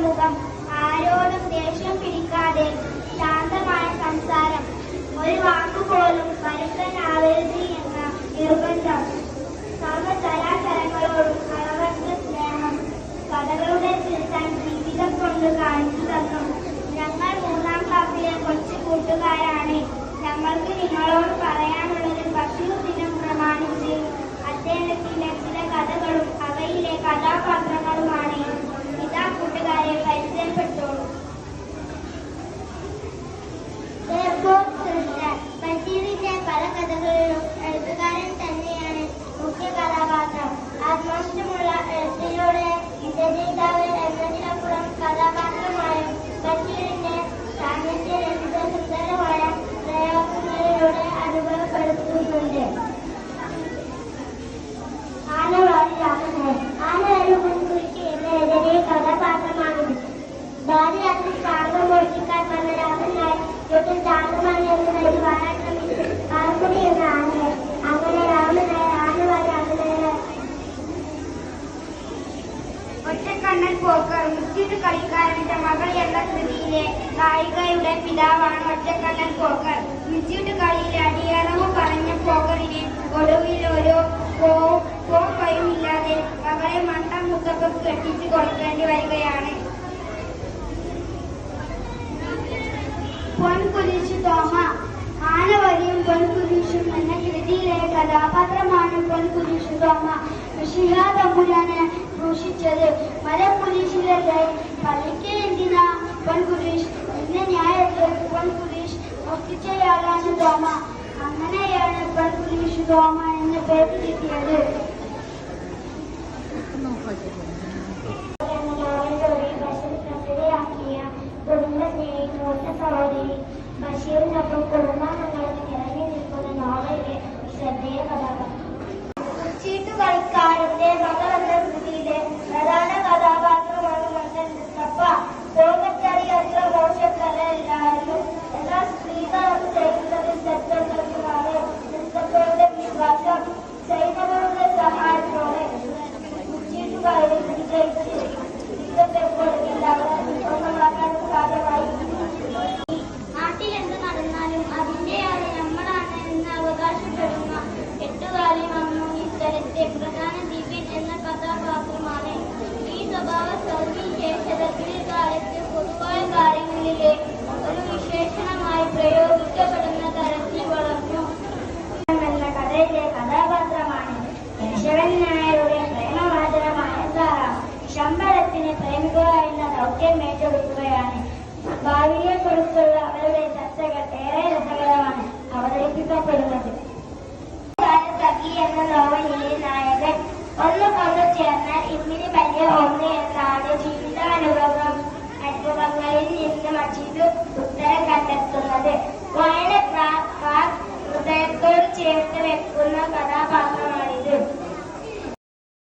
സ്വഭാവം ആരോടും ദേഷ്യം പിടിക്കാതെ ശാന്തമായ സംസാരം ഒരു വാക്കുപോലും പരുത്തനാവരുത് എന്ന നിർബന്ധം. സർവചരാചരങ്ങളോടും അളവറ്റ സ്നേഹം കഥകളുടെ തിരുത്താൻ ജീവിതം കൊണ്ട് കാണിച്ചു തന്നു. ഞങ്ങൾ മൂന്നാം ക്ലാസ്സിലെ കൊച്ചു കൂട്ടുകാരാണ്. ഞങ്ങൾക്ക് നിങ്ങളോട് പറയാനുള്ളത് പത്തു ദിനം പ്രമാണിച്ച് അദ്ദേഹത്തിലെ പോക്കർ മുസ്ജിദ് കളിക്കാരന്റെ മകൾ എന്ന കൃതിയിലെ ഗായികയുടെ പിതാവാണ് ഒറ്റക്കണ്ണൻ പോക്കർ. മുസ്ജിദ് കളിയിലെ അടിയറവ് പറഞ്ഞ പോക്കറിന് ഒടുവിൽ ഒരു പോക്കയുമില്ലാതെ മകളെ മണ്ടം മുത്തപ്പം കെട്ടിച്ചു കൊടുക്കേണ്ടി വരികയാണ്. പൊൻകുരിശു തോമ. ആനവരിയും പൊൻകുരിശും എന്ന കൃതിയിലെ കഥാപാത്രമാണ് പൊൻകുരിശു തോമ. ഋഷിഹാ തമ്പുരാനെ പള്ളിക്ക് എന്തിനാ ശ്രദ്ധേയ കഥാപാത്രം ചീട്ടുകളിക്കാരന്റെ മകൾ ശമ്പളത്തിന് പ്രേമിക്കുക എന്ന ദൗത്യം ഏറ്റെടുക്കുകയാണ്. ഭാവിയെ കുറിച്ചുള്ള അവരുടെ ചർച്ചകൾ ഏറെ രസകരമാണ് അവതരിപ്പിക്കപ്പെടുന്നത്. എന്ന നോവലിലെ നായകൻ ഒന്ന് കൊന്നു ചേർന്നാൽ ഇമ്മിന് വലിയ ഒന്ന് എന്നാണ് ജീവിതാനുഭവം അനുഭവങ്ങളിൽ നിന്ന് മജീദ് ഉത്തരം കണ്ടെത്തുന്നത്.